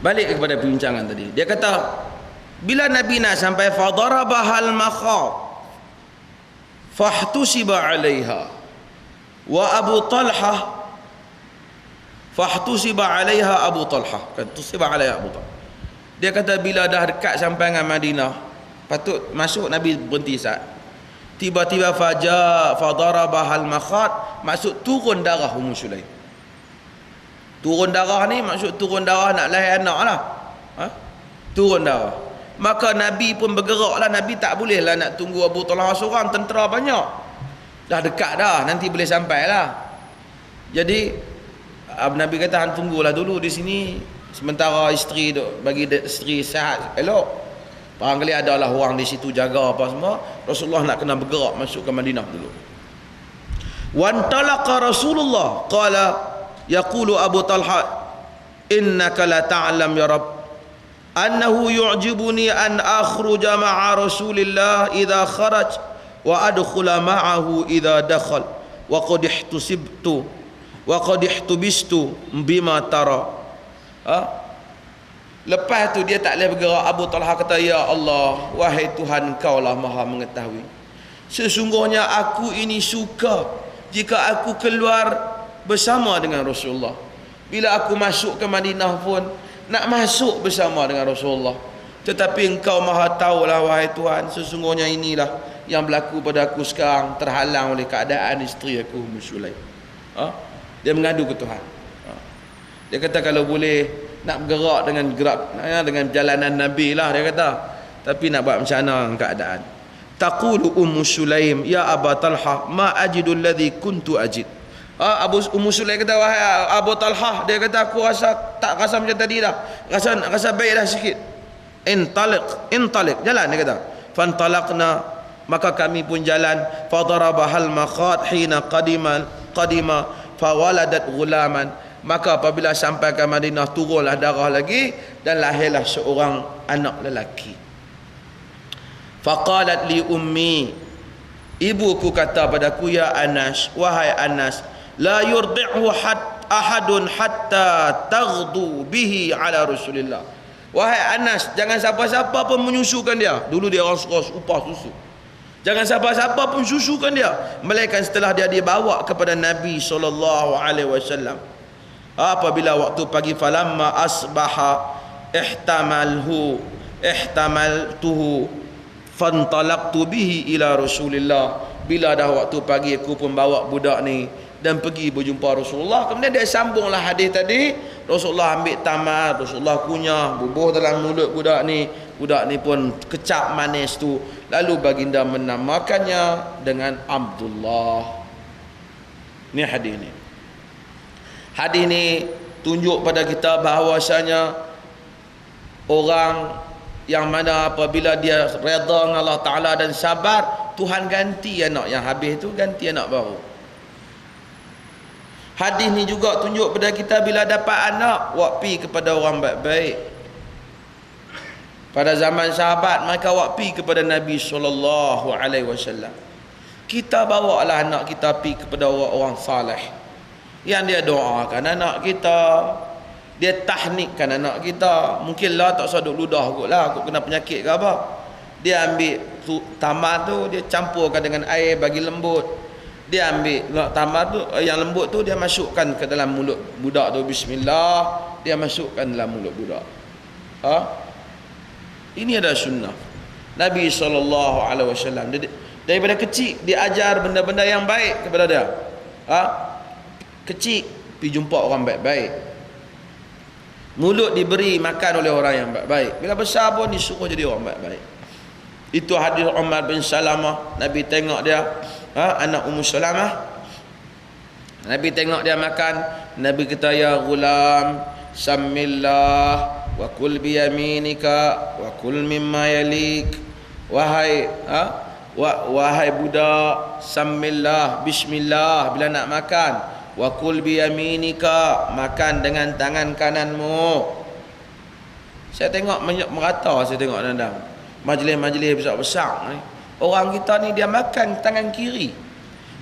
balik kepada perbincangan tadi. Dia kata bila nabi nak sampai fadarabahal makhab fahtusiba alaiha. Wa abu talha fahtusiba alaiha abu talha. Kan tusiba alaiha abu talha. Dia kata bila dah dekat sampai dengan Madinah patut masuk nabi berhenti saat tiba-tiba faja fadarabahal makhad maksud turun darah Ummu Sulaim turun darah ni maksud turun darah nak lahir anak lah. Ha? turun darah. Maka Nabi pun bergerak lah. Nabi tak boleh lah nak tunggu Abu Talha seorang tentera banyak. Dah dekat dah nanti boleh sampai lah. Jadi Nabi kata han tunggulah dulu di sini. Sementara isteri duk bagi isteri sihat elok. Barangkali ada lah orang di situ jaga apa semua. Rasulullah nak kena bergerak masuk ke Madinah dulu. Wantalaqa Rasulullah qala yaqulu Abu Talha innaka la ta'lam ya Rabb. Annahu yu'jibuni an akhruja ma'a Rasulillah idza kharaj wa adkhula ma'ahu idza dakhal. Wa qad ihtusibtu wa qad ihtubistu bima tara. Ha? lepas tu dia tak boleh bergerak. Abu Talha kata ya Allah wahai Tuhan kau lah maha mengetahui. Sesungguhnya aku ini suka jika aku keluar bersama dengan Rasulullah. Bila aku masuk ke Madinah pun nak masuk bersama dengan Rasulullah. Tetapi engkau maha tahulah wahai Tuhan sesungguhnya inilah yang berlaku pada aku sekarang terhalang oleh keadaan isteri aku ha? dia mengadu ke Tuhan. Ha? dia kata kalau boleh nak bergerak dengan gerak ya, dengan jalanan Nabi lah dia kata. Tapi nak buat macam mana keadaan? Taqulu ummu sulaim ya aba talha ma ajidu alladhi kuntu ajid Ha, Abu Ummu Sulaim kata wahai Abu Talhah dia kata aku rasa tak rasa macam tadi dah. Rasa rasa baik dah sikit. Intaliq, intaliq. Jalan dia kata. Fantalaqna maka kami pun jalan fadarabahal makhat hina qadima qadima fawaladat gulaman maka apabila sampai ke Madinah turunlah darah lagi dan lahirlah seorang anak lelaki faqalat li ummi ibuku kata padaku ya Anas wahai Anas la yurdi'hu hat ahadun hatta taghdu bihi ala rasulillah wahai Anas jangan siapa-siapa pun menyusukan dia. Dulu dia orang suka upah susu. Jangan siapa-siapa pun susukan dia. Melainkan setelah dia dibawa kepada Nabi sallallahu alaihi wasallam. Apabila waktu pagi falamma asbaha ihtamalhu ihtamaltuhu fantalaqtu bihi ila rasulillah. Bila dah waktu pagi aku pun bawa budak ni dan pergi berjumpa Rasulullah. Kemudian dia sambunglah hadis tadi. Rasulullah ambil tamar Rasulullah kunyah bubuh dalam mulut budak ni. Budak ni pun kecap manis tu. Lalu baginda menamakannya dengan Abdullah. Ni hadis ni. Hadis ni tunjuk pada kita bahawasanya orang yang mana apabila dia redha dengan Allah Ta'ala dan sabar Tuhan ganti anak yang habis tu ganti anak baru Hadis ni juga tunjuk pada kita bila dapat anak, wak pi kepada orang baik-baik. Pada zaman sahabat mereka wak pi kepada Nabi sallallahu alaihi wasallam. Kita bawa lah anak kita pi kepada orang-orang saleh. Yang dia doakan anak kita, dia tahnikkan anak kita. Mungkinlah tak usah duk ludah kotlah, kok kena penyakit ke apa. Dia ambil tu, tamar tu, dia campurkan dengan air bagi lembut dia ambil tambah tu eh, yang lembut tu dia masukkan ke dalam mulut budak tu bismillah dia masukkan dalam mulut budak. Ha? Ini adalah sunnah. Nabi SAW daripada kecil dia ajar benda-benda yang baik kepada dia. Ha? Kecil pergi jumpa orang baik-baik. Mulut diberi makan oleh orang yang baik-baik. Bila besar pun disuruh jadi orang baik-baik. Itu hadis Umar bin Salamah Nabi tengok dia ha, anak Ummu Salamah? Nabi tengok dia makan. Nabi kata ya gulam sammillah wa kul bi yaminika wa kul mimma yalik. Wahai ha, wa, wahai budak sammillah bismillah bila nak makan. Wa kul bi yaminika makan dengan tangan kananmu. Saya tengok merata saya tengok dandang majlis-majlis besar-besar ni Orang kita ni dia makan tangan kiri.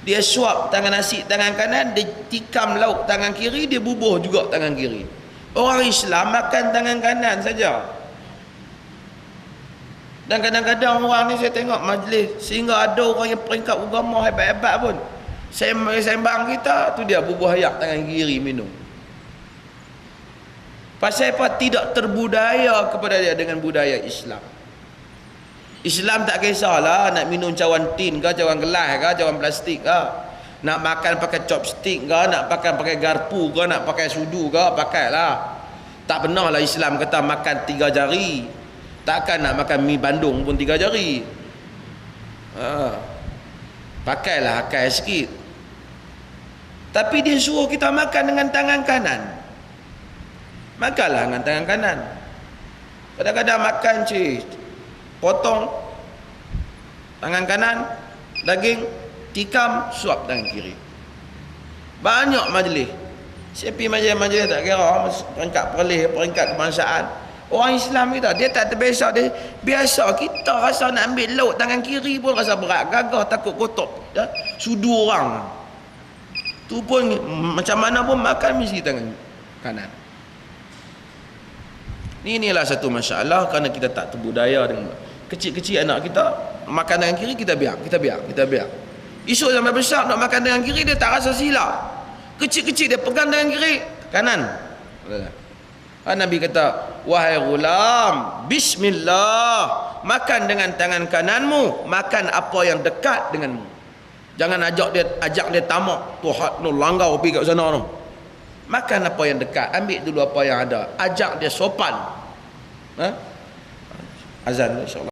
Dia suap tangan nasi tangan kanan, dia tikam lauk tangan kiri, dia bubuh juga tangan kiri. Orang Islam makan tangan kanan saja. Dan kadang-kadang orang ni saya tengok majlis sehingga ada orang yang peringkat agama hebat-hebat pun. Sembang kita tu dia bubuh ayak tangan kiri minum. Pasal apa tidak terbudaya kepada dia dengan budaya Islam. Islam tak kisahlah nak minum cawan tin ke, cawan gelas ke, cawan plastik ke. Nak makan pakai chopstick ke, nak makan pakai garpu ke, nak pakai sudu ke, pakailah. Tak pernah lah Islam kata makan tiga jari. Takkan nak makan mi Bandung pun tiga jari. Ha. Pakailah akai sikit. Tapi dia suruh kita makan dengan tangan kanan. Makanlah dengan tangan kanan. Kadang-kadang makan cik. Potong tangan kanan, daging, tikam, suap tangan kiri. Banyak majlis. Pergi majlis-majlis tak kira peringkat perlih, peringkat kebangsaan. Orang Islam kita, dia tak terbiasa. Dia, biasa kita rasa nak ambil laut tangan kiri pun rasa berat. Gagah takut kotor. Ya? Sudu orang. Tu pun macam mana pun makan mesti tangan kanan. Ini inilah satu masalah kerana kita tak terbudaya dengan kecil-kecil anak kita makan tangan kiri kita biar, kita biar, kita biar. Esok sampai besar nak makan tangan kiri dia tak rasa silap. Kecil-kecil dia pegang tangan kiri, kanan. Ha, Nabi kata, "Wahai gulam, bismillah. Makan dengan tangan kananmu, makan apa yang dekat denganmu." Jangan ajak dia ajak dia tamak. Tuhan no langgau pergi kat sana tu. Makan apa yang dekat, ambil dulu apa yang ada. Ajak dia sopan. Ha? Azan insya-Allah.